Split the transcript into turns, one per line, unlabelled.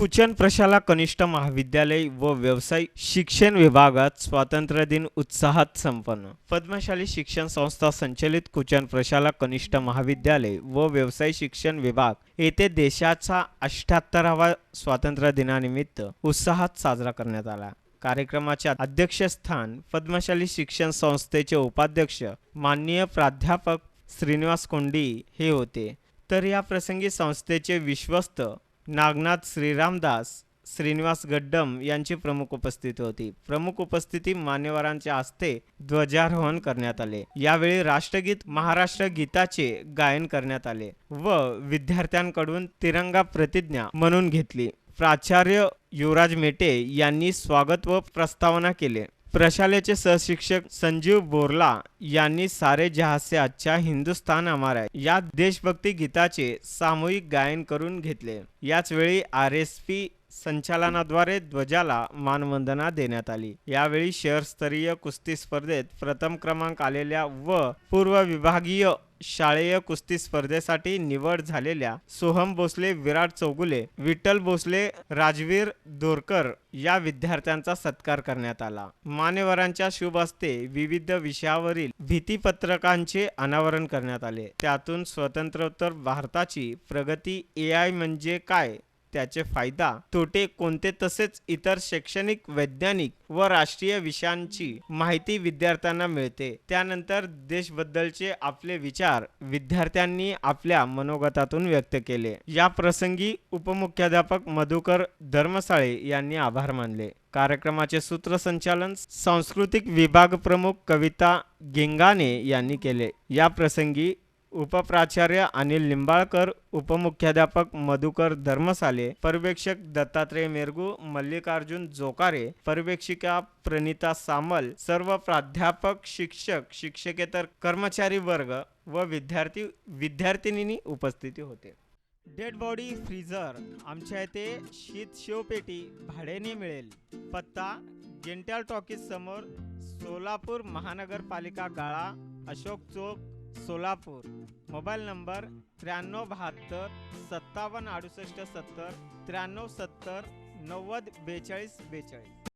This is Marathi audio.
कुचन प्रशाला कनिष्ठ महाविद्यालय व व्यवसाय शिक्षण विभागात स्वातंत्र्य दिन उत्साहात संपन्न. पद्मशाली शिक्षण संस्था संचलित कुचन प्रशाला कनिष्ठ महाविद्यालय व व्यवसाय शिक्षण विभाग येथे देशाचा अठ्ठ्याहत्तरावा स्वातंत्र्य दिनानिमित्त उत्साहात साजरा करण्यात आला. कार्यक्रमाचे अध्यक्षस्थान पद्मशाली शिक्षण संस्थेचे उपाध्यक्ष माननीय प्राध्यापक श्रीनिवास कोंडी हे होते. तर या प्रसंगी संस्थेचे विश्वस्त नागनाथ श्रीरामदास श्रीनिवास गड्डम यांची प्रमुख उपस्थिती होती. प्रमुख उपस्थिती मान्यवरांच्या हस्ते ध्वजारोहण करण्यात आले. यावेळी राष्ट्रगीत महाराष्ट्र गीताचे गायन करण्यात आले व विद्यार्थ्यांकडून तिरंगा प्रतिज्ञा म्हणून घेतली. प्राचार्य युवराज मेटे यांनी स्वागत व प्रस्तावना केले. प्रशालेचे सहशिक्षक संजीव बोरला यांनी सारे जहां से अच्छा हिंदुस्तान हमारा या देशभक्ती गीताचे सामूहिक गायन करून घेतले. याच वेळी आर एस पी संचालनाद्वारे ध्वजाला मानवंदना देण्यात आली. यावेळी शहरस्तरीय कुस्ती स्पर्धेत प्रथम क्रमांक आलेल्या व पूर्व विभागीय शाळेय कुस्ती स्पर्धेसाठी निवड झालेल्या सोहम भोसले विराट चौगुले विठ्ठल भोसले राजवीर दोरकर या विद्यार्थ्यांचा सत्कार करण्यात आला. मान्यवरांच्या शुभ हस्ते विविध विषयावरील भीतीपत्रकांचे अनावरण करण्यात आले. त्यातून स्वतंत्रोत्तर भारताची प्रगती ए आय म्हणजे काय? त्याचे फायदा तोटे कोणते तसेच इतर शैक्षणिक वैज्ञानिक व राष्ट्रीय विषयांची माहिती विद्यार्थ्यांना मिळते. त्यानंतर देशबद्दलचे आपले विचार विद्यार्थ्यांनी आपल्या मनोगतातून व्यक्त केले. या प्रसंगी उपमुख्याध्यापक मधुकर धर्मसाळे यांनी आभार मानले. कार्यक्रमाचे सूत्रसंचालन सांस्कृतिक विभाग प्रमुख कविता गेंगाने यांनी केले. या प्रसंगी उपप्राचार्य अनिल लिंबाळकर उपमुख्याध्यापक मधुकर धर्मसाले पर्यवेक्षक दत्तात्रय मेरगू मल्लिकार्जुन जोकारे पर्यवेक्षिका प्रणिता सामल सर्व प्राध्यापक शिक्षक शिक्षकेतर कर्मचारी वर्ग व विद्यार्थी विद्यार्थिनींनी उपस्थिती होते. डेड बॉडी फ्रीझर आमच्या इथे शीत शिवपेटी भाड्याने मिळेल. पत्ता गेंट्याल टॉकीज समोर सोलापूर महानगरपालिका गाळा अशोक चौक सोलापूर. मोबाईल नंबर त्र्याण्णव बहात्तर सत्तावन्न अडुसष्ट सत्तर त्र्याण्णव सत्तर नव्वद बेचाळीस बेचाळीस.